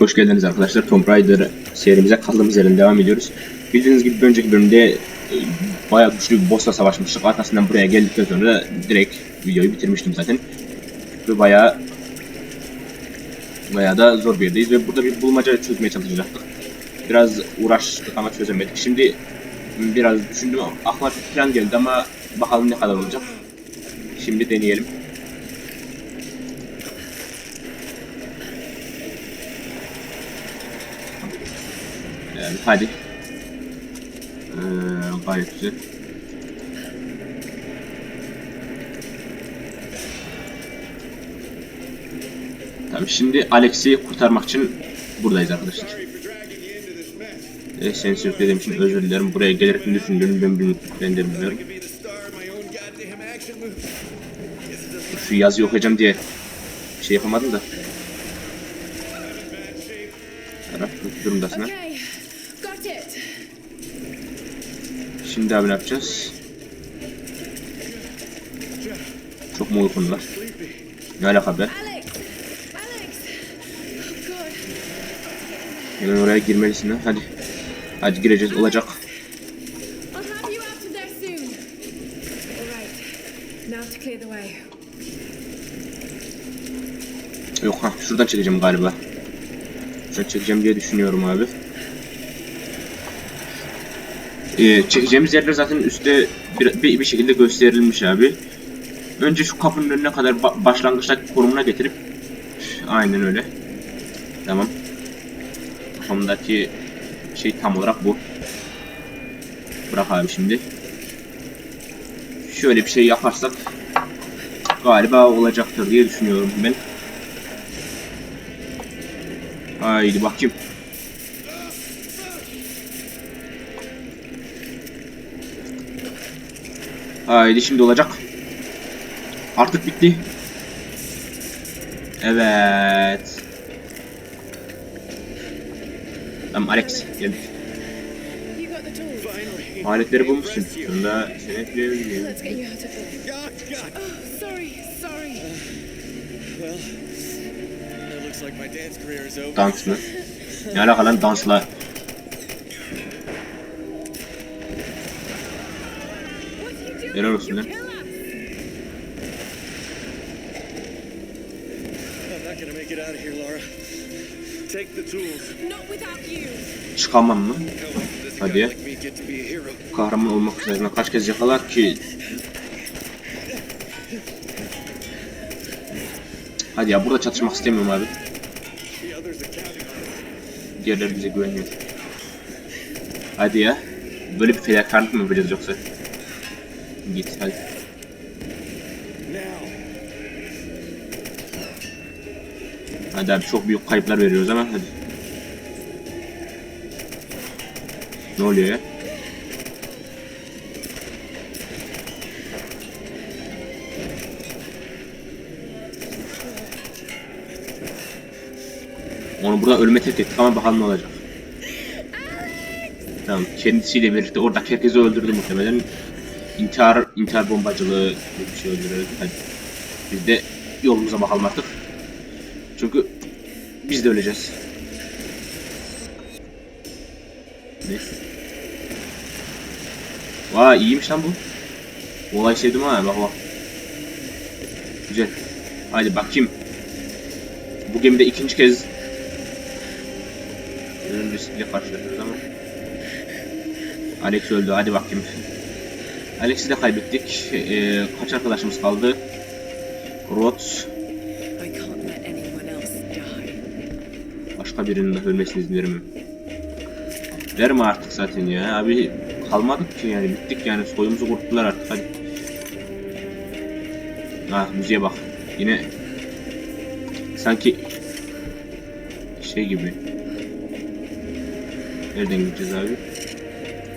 Hoş geldiniz arkadaşlar. Tomb Raider serimize kaldığımız yerden devam ediyoruz. Bildiğiniz gibi önceki bölümde e, bayağı güçlü bir bossla savaşmıştık. Arkasından buraya geldikten sonra da direkt videoyu bitirmiştim zaten. Ve bayağı bayağı da zor bir yerdeyiz ve burada bir bulmaca çözmeye çalışacaktık. Biraz uğraştık ama çözemedik. Şimdi biraz düşündüm aklıma bir plan geldi ama bakalım ne kadar olacak. Şimdi deneyelim. Yani hadi. Ee, gayet güzel. Tamam şimdi Alex'i kurtarmak için buradayız arkadaşlar. Ee, seni sürüklediğim için özür dilerim. Buraya gelerek ne düşündüğünü ben, ben de bilmiyorum. Şu yazıyı okuyacağım diye şey yapamadım da. Taraf durumdasın ha. Şimdi yapacağız? Çok mu uykun? Ne alaka be? Hemen oraya girmelisin ha. Hadi. Hadi gireceğiz. Olacak. Yok ha. Şuradan çekeceğim galiba. Şuradan çekeceğim diye düşünüyorum abi. Ee, çekeceğimiz yerler zaten üstte bir, bir, bir şekilde gösterilmiş abi. Önce şu kapının önüne kadar ba- başlangıçtaki konumuna getirip aynen öyle. Tamam. Kafamdaki şey tam olarak bu. Bırak abi şimdi. Şöyle bir şey yaparsak galiba olacaktır diye düşünüyorum ben. Haydi bakayım. Haydi şimdi olacak. Artık bitti. Evet. Tamam Alex geldik. You got the tools. Aletleri bulmuşsun. Of here. Oh, sorry, sorry. Well, it looks like my dance career is over. Dans mı? Ne alaka lan dansla? Not without you. Çıkamam mı? Hadi ya. Kahraman olmak üzerine kaç kez yakalar ki? Hadi ya burada çatışmak istemiyorum abi. Diğerleri bize güvenmiyor. Hadi ya. Böyle bir fedakarlık mı yapacağız yoksa? Git hadi. Hadi abi çok büyük kayıplar veriyoruz ama hadi. Ne oluyor ya? Onu burada ölüme terk ettik ama bakalım ne olacak. Tamam kendisiyle birlikte oradaki herkesi öldürdü muhtemelen. İntihar, intihar bombacılığı gibi bir şey öldürüyoruz. Hadi. Biz de yolumuza bakalım artık. Çünkü biz de öleceğiz. Ne? Vay iyiymiş lan bu. Olay sevdim ha bak bak. Güzel. Hadi bakayım. Bu gemide ikinci kez ölüm riskiyle karşılaşıyoruz ama. Alex öldü hadi bakayım. Alex'i de kaybettik. Ee, kaç arkadaşımız kaldı? Die. Başka birinin de ölmesini izin vermem. Verme artık zaten ya. Abi kalmadık ki yani bittik yani soyumuzu kurttular artık hadi. Ah müziğe bak. Yine sanki şey gibi. Nereden gideceğiz abi?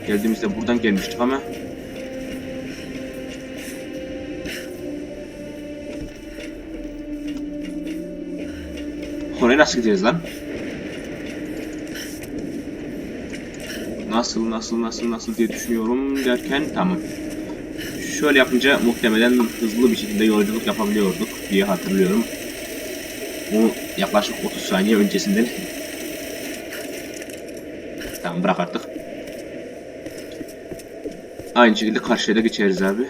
Geldiğimizde buradan gelmiştik ama Oraya nasıl gideceğiz lan? Nasıl nasıl nasıl nasıl diye düşünüyorum derken tamam. Şöyle yapınca muhtemelen hızlı bir şekilde yolculuk yapabiliyorduk diye hatırlıyorum. Bu yaklaşık 30 saniye öncesinden Tamam bırak artık. Aynı şekilde karşıya da geçeriz abi.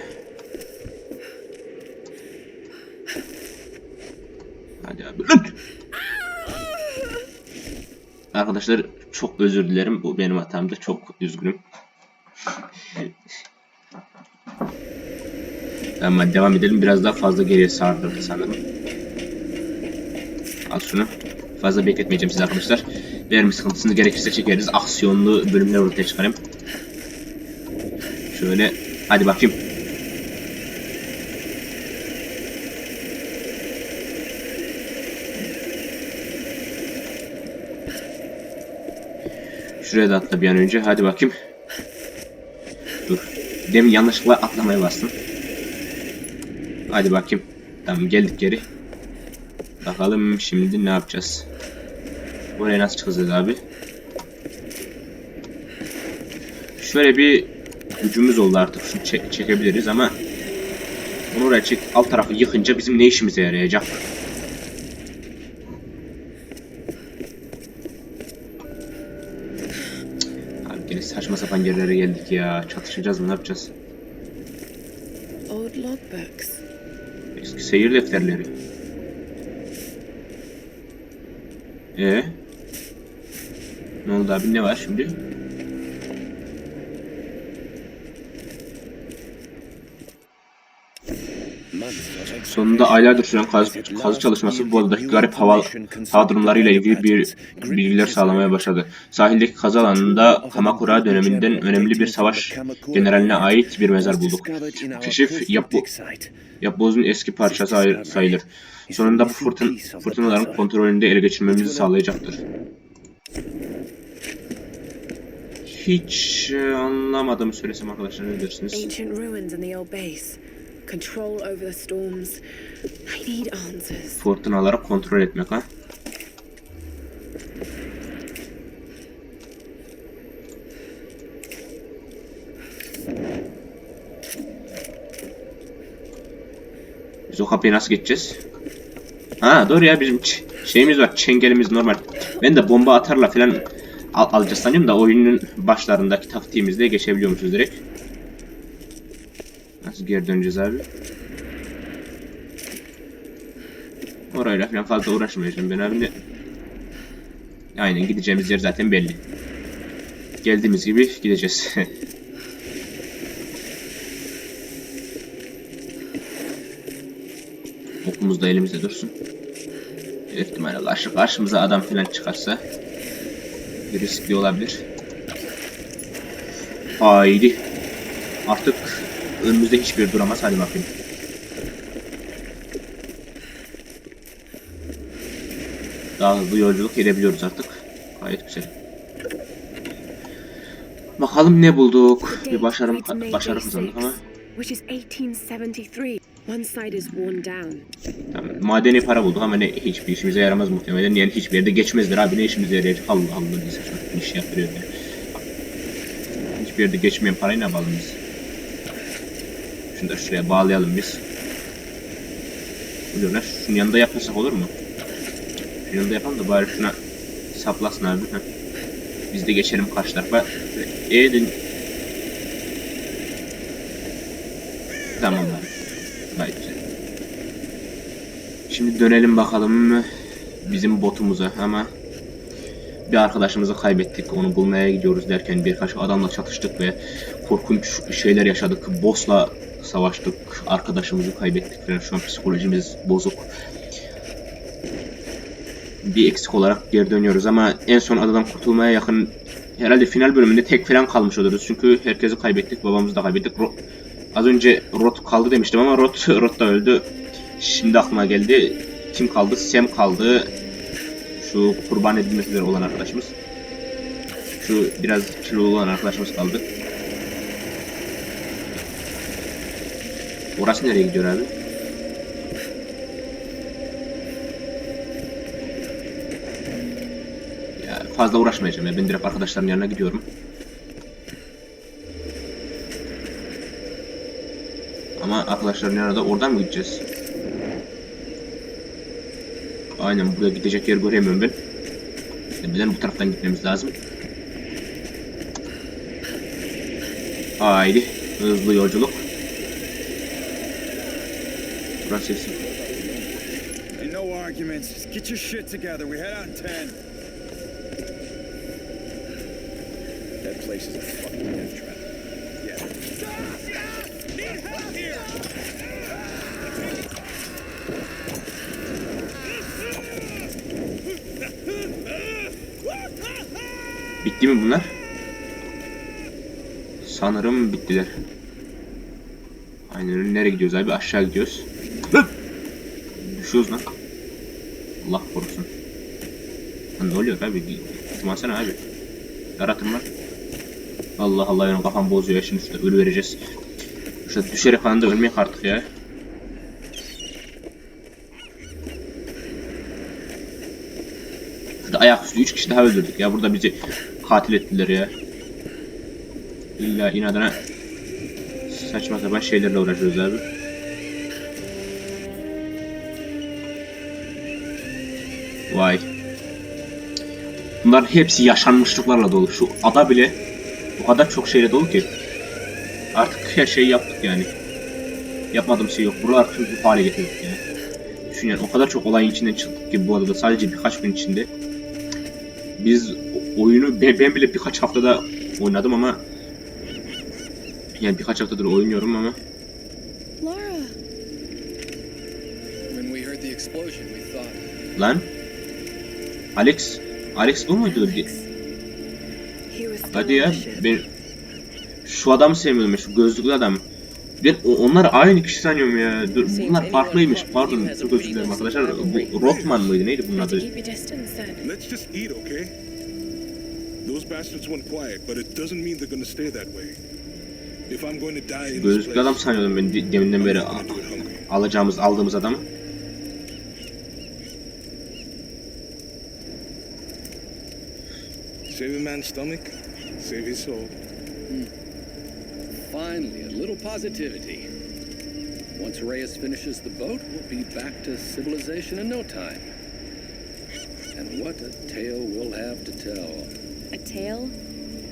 Hadi abi. Lan! Arkadaşlar çok özür dilerim. Bu benim hatamdı. Çok üzgünüm. Hadi devam edelim. Biraz daha fazla geriye sardırdı sanırım. Al şunu. Fazla bekletmeyeceğim sizi arkadaşlar. Verme sıkıntısını gerekirse çekeriz. Aksiyonlu bölümler ortaya çıkarayım. Şöyle. Hadi bakayım. Şuraya da atla bir an önce. Hadi bakayım. Dur. Demin yanlışlıkla atlamaya bastım. Hadi bakayım. Tamam geldik geri. Bakalım şimdi ne yapacağız. Buraya nasıl çıkacağız abi? Şöyle bir gücümüz oldu artık. Şunu çe- çekebiliriz ama bunu oraya çek alt tarafı yıkınca bizim ne işimize yarayacak? Yine saçma sapan yerlere geldik ya. Çatışacağız mı ne yapacağız? Old logbooks. Eski seyir defterleri. Ee? Ne oldu abi ne var şimdi? Sonunda aylardır süren kazı, kazı çalışması bu adadaki garip hava, hava durumlarıyla ilgili bir bilgiler sağlamaya başladı. Sahildeki kazı alanında Kamakura döneminden önemli bir savaş generaline ait bir mezar bulduk. Keşif Yapo, Yapboz'un eski parçası sayılır. Sonunda bu fırtın, fırtınaların kontrolünde ele geçirmemizi sağlayacaktır. Hiç e, anlamadım söylesem arkadaşlar ne dersiniz? Control over the storms. I need answers. Fırtınaları kontrol etmek ha. Biz o kapıyı nasıl geçeceğiz? Ha doğru ya bizim şeyimiz var çengelimiz normal. Ben de bomba atarla falan al alacağız sanıyorum da oyunun başlarındaki taktiğimizle geçebiliyormuşuz direkt. Nasıl geri döneceğiz abi? Orayla falan fazla uğraşmayacağım ben abi de. Aynen gideceğimiz yer zaten belli. Geldiğimiz gibi gideceğiz. Okumuz da elimizde dursun. Büyük ihtimalle karşı karşımıza adam falan çıkarsa bir riskli olabilir. Haydi. Artık önümüzde hiçbir duramaz. Hadi bakayım. Daha hızlı yolculuk edebiliyoruz artık. Gayet güzel. Bakalım ne bulduk. Bir başarım başarı kazandık ama. Which is 1873. One side is worn down. Tamam, madeni para bulduk ama ne hiçbir işimize yaramaz muhtemelen. Yani hiçbir yerde geçmezdir abi ne işimize yarayacak. Allah Allah diye saçma iş yaptırıyor ya. Hiçbir yerde geçmeyen parayı ne yapalım biz? Şunu da şuraya bağlayalım biz. Biliyorlar şunun yanında yapmasak olur mu? Şunun yanında yapalım da bari şuna saplasın abi. Heh. Biz de geçelim karşı tarafa. Eğilin. Tamam abi. Gayet güzel. Şimdi dönelim bakalım bizim botumuza ama bir arkadaşımızı kaybettik. Onu bulmaya gidiyoruz derken birkaç adamla çatıştık ve korkunç şeyler yaşadık. Boss'la savaştık. Arkadaşımızı kaybettik falan. Şu an psikolojimiz bozuk. Bir eksik olarak geri dönüyoruz ama en son adadan kurtulmaya yakın herhalde final bölümünde tek falan kalmış oluruz. Çünkü herkesi kaybettik. Babamızı da kaybettik. Ro- Az önce Rot kaldı demiştim ama Rot, Rot da öldü. Şimdi aklıma geldi. Kim kaldı? Sam kaldı. Şu kurban edilmek olan arkadaşımız. Şu biraz kilolu olan arkadaşımız kaldı. Orası nereye gidiyor abi? Ya fazla uğraşmayacağım ya. Ben direkt arkadaşların yanına gidiyorum. Ama arkadaşların yanına da oradan mı gideceğiz? Aynen buraya gidecek yer göremiyorum ben. Bizden bu taraftan gitmemiz lazım. Haydi hızlı yolculuk. Burası sesi. No arguments. Just get your shit together. We head out in 10. That place is a fucking death trap. Yeah. Bitti mi bunlar? Sanırım bittiler. Aynen. Nereye gidiyoruz abi? Aşağı gidiyoruz. Düşüyoruz lan. Allah korusun. Lan ne oluyor abi? Tırmansana abi. Yaratım var. Allah Allah benim kafam bozuyor. Şimdi şurada ölü vereceğiz. Şurada düşerek falan da ölmeyek artık ya. Şurada ayaküstü 3 kişi daha öldürdük ya. Burada bizi katil ettiler ya. İlla inadına saçma sapan şeylerle uğraşıyoruz abi. Vay. Bunların hepsi yaşanmışlıklarla dolu. Şu ada bile o kadar çok şeyle dolu ki. Artık her şeyi yaptık yani. Yapmadığım şey yok. Buralar tüm bu hale getirdik yani. Düşün yani o kadar çok olayın içinden çıktık ki bu adada sadece birkaç gün içinde. Biz oyunu ben, ben bile birkaç haftada oynadım ama yani birkaç haftadır oynuyorum ama Laura! Alex Alex bu muydu? Hadi ya ben şu adamı sevmiyordum şu gözlüklü adam. Ben onlar aynı kişi sanıyorum ya. Dur, bunlar farklıymış. Pardon çok özür dilerim arkadaşlar. Bu Rockman mıydı neydi bunun adı? keep your distance then. Let's just eat, okay? Those man's stomach, save his soul. Hmm. Finally, a little positivity. Once Reyes finishes the boat, we'll be back to civilization in no time. And what a tale we'll have to tell. A tale?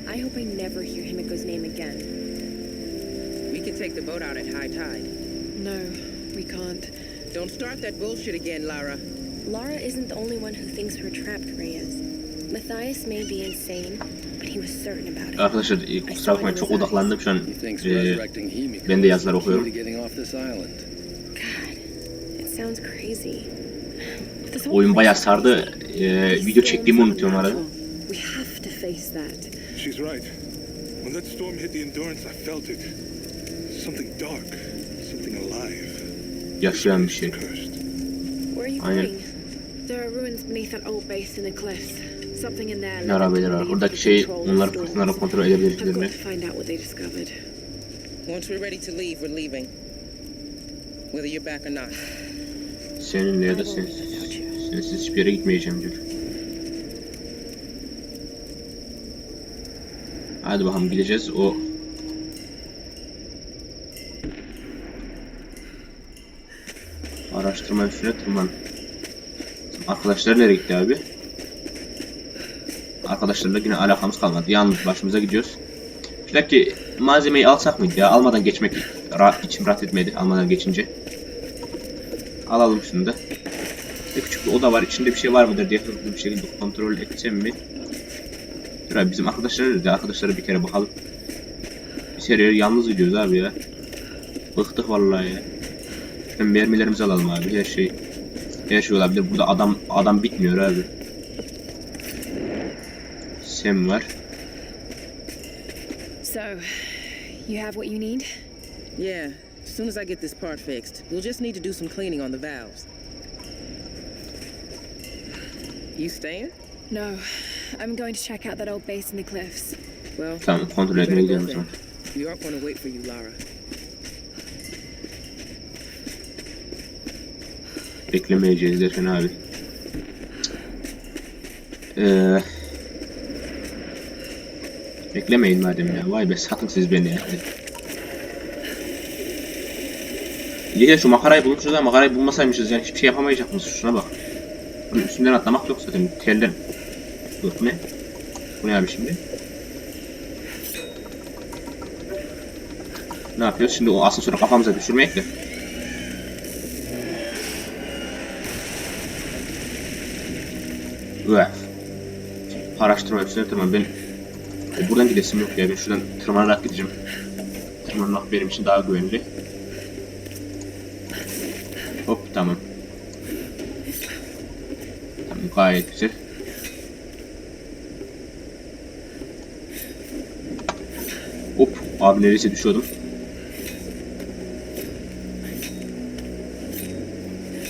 I hope I never hear Himiko's name again. We can take the boat out at high tide. No, we can't. Don't start that bullshit again, Lara. Lara isn't the only one who thinks we're trapped, Reyes. Matthias may be insane, but he was certain about it. Arkadaşlar e, kusura bakmayın çok odaklandım şu an. Himiko ben de yazılar okuyorum. oyun bayağı sardı. These video çektiğimi unutuyorum arada. natural. We have to face that. She's right. When that storm hit the Endurance, I felt it. Something dark, something alive. Yaşayan bir şey. Cursed. Where are you Aynen. going? There are ruins beneath that old base in the cliffs. Believe Oradaki they şey storms. fırtınaları kontrol they discovered. Once we're ready to leave, we're leaving. Whether you're back or not. Seninle ya da sen, sensiz hiçbir yere gitmeyeceğim diyor. Hadi bakalım gideceğiz o araştırma üstüne tırman. Arkadaşlar nereye gitti abi? Arkadaşlarla yine alakamız kalmadı. Yalnız başımıza gidiyoruz. Bir ki malzemeyi alsak mıydı ya? Almadan geçmek rahat, içim rahat etmedi almadan geçince. Alalım şunu da. Bir küçük bir oda var. İçinde bir şey var mıdır diye hızlı bir şekilde kontrol edeceğim mi? Dur abi bizim arkadaşlar nerede? Arkadaşlara bir kere bakalım. Biz her yalnız gidiyoruz abi ya. Bıktık vallahi ya. Şuradan mermilerimizi alalım abi. Her şey her şey olabilir. Burada adam adam bitmiyor abi. Sem var. So, you have what you need? Yeah, as soon as I get this part fixed, we'll just need to do some cleaning on the valves. You staying? No, I'm going to check out that old base in the cliffs. Well, Tamam kontrol we etmeye better gidiyorum go o zaman. then. We aren't going to wait for you, Lara. Beklemeyeceğiz derken abi. Ee, beklemeyin madem ya. Vay be satın siz beni ya. İyi şu makarayı bulmuşuz ama makarayı bulmasaymışız yani hiçbir şey yapamayacak mısın? Şuna bak. Bunun üstünden atlamak yok zaten. Telden. Dur ne? Bu ne abi şimdi? Ne yapıyoruz? Şimdi o asansörü kafamıza düşürmek de. Üf. Araştırma üstüne tamam ben e, buradan gidesim yok ya ben şuradan tırmanarak gideceğim. Tırmanmak benim için daha güvenli. Hop tamam. Tamam gayet güzel. Hop abi neredeyse düşüyordum.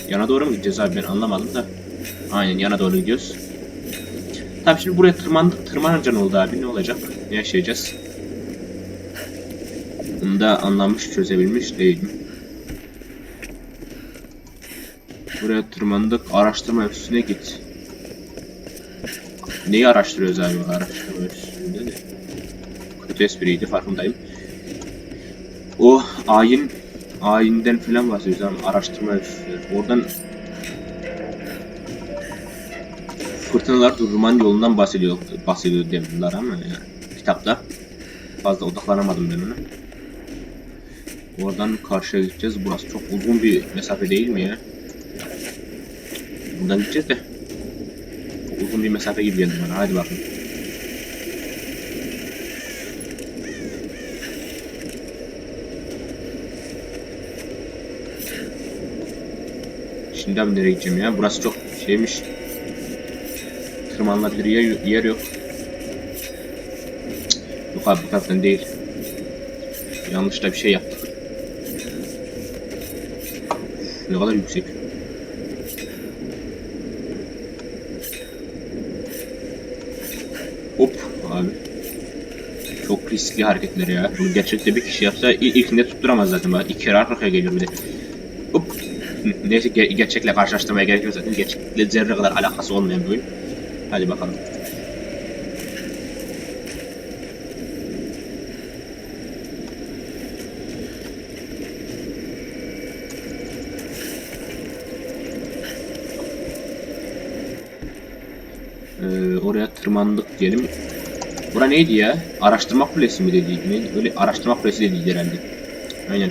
Yana doğru mu gideceğiz abi ben anlamadım da. Aynen yana doğru gidiyoruz. Tamam şimdi buraya tırmandık. Tırmanınca ne oldu abi? Ne olacak? Ne yaşayacağız? Bunu da anlamış, çözebilmiş değilim. Buraya tırmandık. Araştırma üstüne git. Neyi araştırıyoruz abi? Araştırma üstünde de. Kötü espriydi farkındayım. O ayin ayinden falan bahsediyoruz araştırma üstüne. Oradan fırtınalar durman yolundan bahsediyor bahsediyor demdiler ama ya, kitapta fazla odaklanamadım ben ona. Oradan karşıya gideceğiz. Burası çok uzun bir mesafe değil mi ya? Buradan gideceğiz de. Çok uzun bir mesafe gibi geldi bana. Hadi bakalım. Şimdi abi nereye gideceğim ya? Burası çok şeymiş. Tırmanılabilir yer, yer yok. Yok abi bu taraftan değil. Yanlış da bir şey yaptık. Ne kadar yüksek. Hop abi. Çok riskli hareketler ya. Bunu gerçekte bir kişi yapsa il- ilkinde tutturamaz zaten. Bak iki kere arka arkaya geliyor bir de. Hop. Neyse ge- gerçekle karşılaştırmaya gerek yok zaten. Gerçekle zerre kadar alakası olmayan bir oyun. Hadi bakalım. Ee, oraya tırmandık diyelim. Bura neydi ya? Araştırma kulesi mi dediydi? Neydi? Öyle araştırma kulesi dediydi herhalde. Aynen.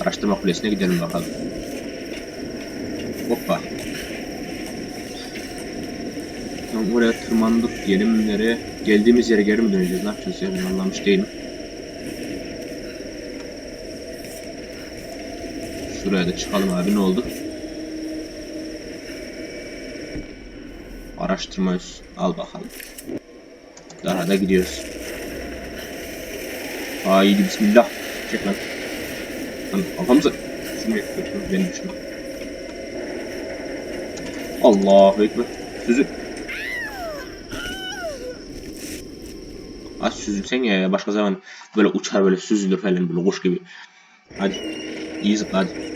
Araştırma kulesine gidelim bakalım. Hoppa. Tamam oraya tırmandık diyelim. Nereye? Geldiğimiz yere geri mi döneceğiz? Ne yapacağız ya? Ben anlamış değilim. Şuraya da çıkalım abi ne oldu? Araştırma üs. Al bakalım. Daha da gidiyoruz. Haydi bismillah. Çek lan. Lan kafamıza. Şunu yapıyorum. Beni düşün. Allahu Ekber. Süzül. Az süzülsen ya başka zaman böyle uçar böyle süzülür falan böyle kuş gibi. Hadi. İyi zıpla hadi.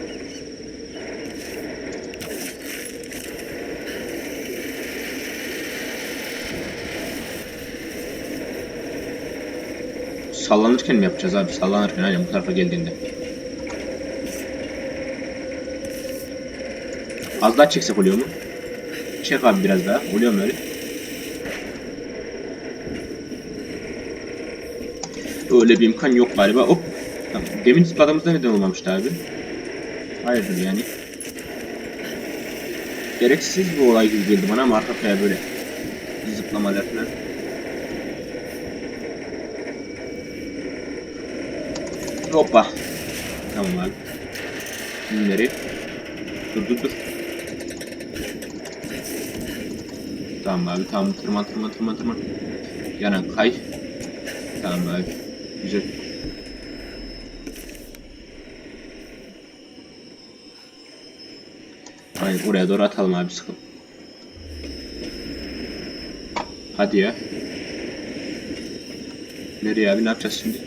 Sallanırken mi yapacağız abi? Sallanırken aynen bu tarafa geldiğinde. Az daha çeksek oluyor mu? Çek abi biraz daha. Oluyor mu öyle? Öyle bir imkan yok galiba. Hop. Tamam. Demin zıpladığımızda neden olmamıştı abi? Hayırdır yani. Gereksiz bir olay gibi geldi bana ama arka arkaya böyle zıplamalar falan. Hoppa. Tamam abi. Nereye? Dur dur dur. Tamam abi tamam tırman tırman tırman tırman. Yana kay. Tamam abi. Güzel. Aynen oraya doğru atalım abi sıkın. Hadi ya. Nereye abi ne yapacağız şimdi?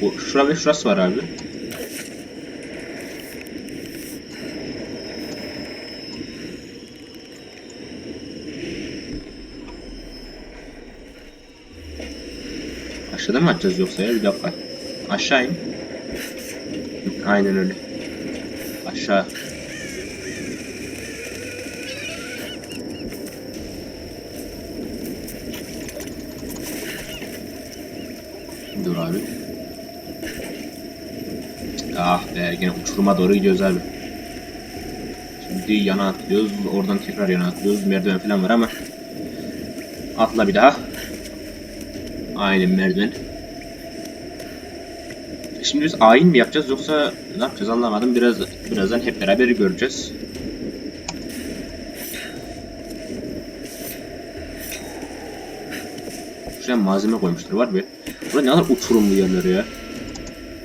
Bu şura ve şurası var abi. Aşağıda mı açacağız yoksa ya? Bir dakika. Aşağı in. Aynen öyle. Aşağı. Dur abi. Ah be yine uçuruma doğru gidiyoruz abi. Şimdi yana atlıyoruz. Oradan tekrar yana atlıyoruz. Merdiven falan var ama. Atla bir daha. Aynen merdiven. Şimdi biz ayin mi yapacağız yoksa ne yapacağız anlamadım. Biraz birazdan hep beraber göreceğiz. Şuraya malzeme koymuşlar var bir. Burada ne kadar uçurumlu yerler ya.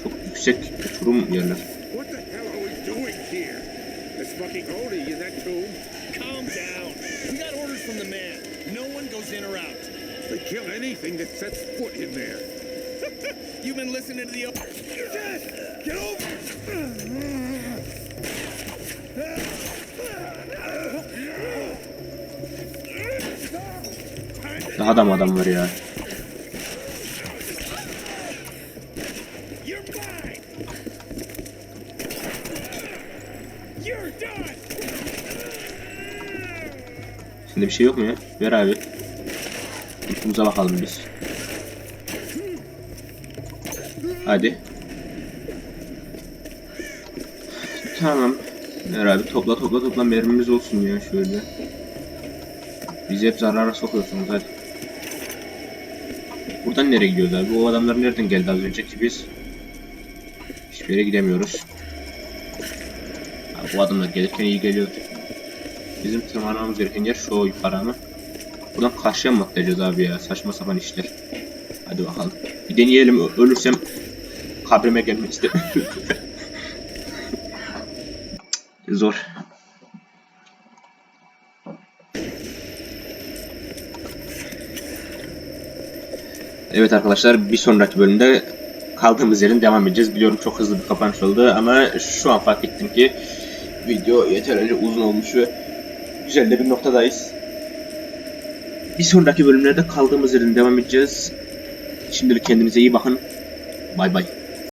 Çok yüksek uçurum yerler. What the hell are we doing here? There's fucking Odie in that tomb. Calm down. We got orders from the man. No one goes in or out. They kill anything that sets foot in there. You've been listening to the. Dad, get over! Daha da mı adam var ya? Sende bir şey yok mu ya? Ver abi. İlkimize bakalım biz. Hadi. Tamam. Abi topla topla topla mermimiz olsun ya şöyle. Bizi hep zarara sokuyorsunuz hadi. Buradan nereye gidiyoruz abi? O adamlar nereden geldi az önceki biz? Hiçbir yere gidemiyoruz. Abi bu adamlar gelirken iyi geliyor. Bizim tırmanmamız gereken yer şu yukarı ama. Buradan karşıya mı atlayacağız abi ya? Saçma sapan işler. Hadi bakalım. Bir deneyelim. Ölürsem kabrime gelmek. Zor. Evet arkadaşlar bir sonraki bölümde kaldığımız yerin devam edeceğiz. Biliyorum çok hızlı bir kapanış oldu ama şu an fark ettim ki video yeterince uzun olmuş ve güzel de bir noktadayız. Bir sonraki bölümlerde kaldığımız yerden devam edeceğiz. Şimdilik kendinize iyi bakın. Bay bay.